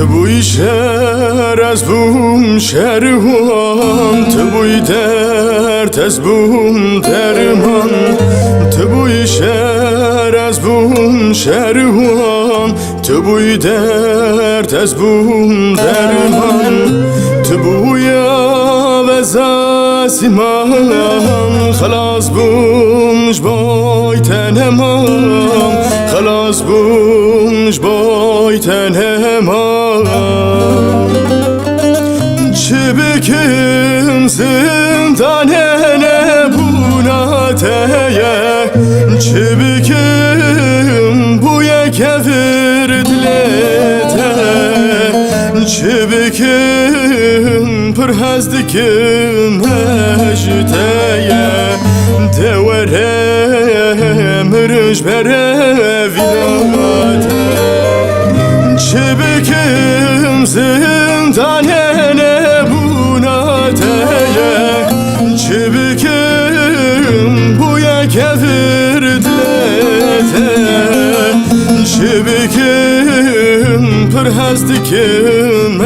Tbui sher ez bum şervan Tbui dert ez bum derman. Tbui sher ez bum şervan Tbui dert ez bum derman. Tbuya ve zasiman Khalas bum jboy teneman. خلاص بومش بای تنمان چه بکم زندانه نبونا تیه چه بکم بوی کفر دلته چه بکم پر هزدکم هجتیه دوره مرش بره tane ne buna değer Çibikim bu ya kevirde Çibikim pırhaz dikim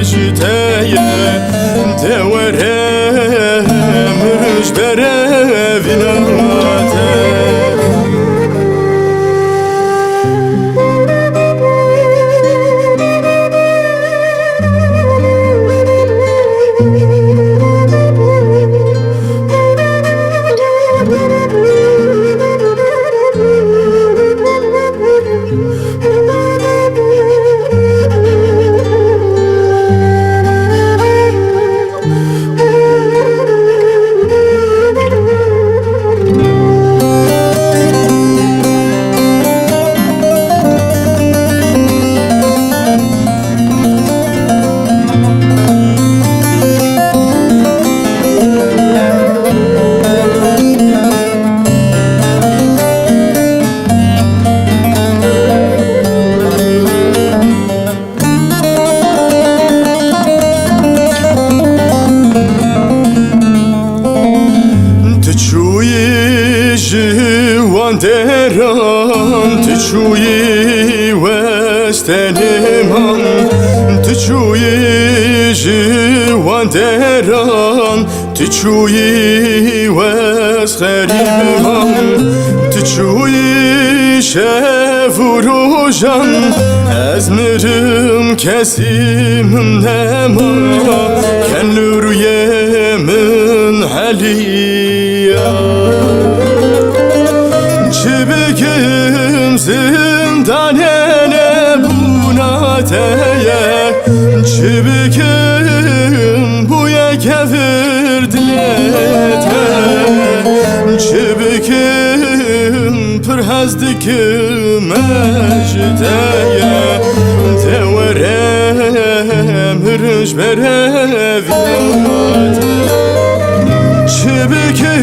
eşiteye Dev deran Të quj i west liman Të quj i zhivan deran Të quj i west e liman Të quj i shevurujan Ezmirim kesimim neman Kenlür yemin halim nene buna teye Çıbıkın bu ye kefir dilete Çıbıkın pırhaz dikim ejdeye Teverem hırış berev yamate Çıbıkın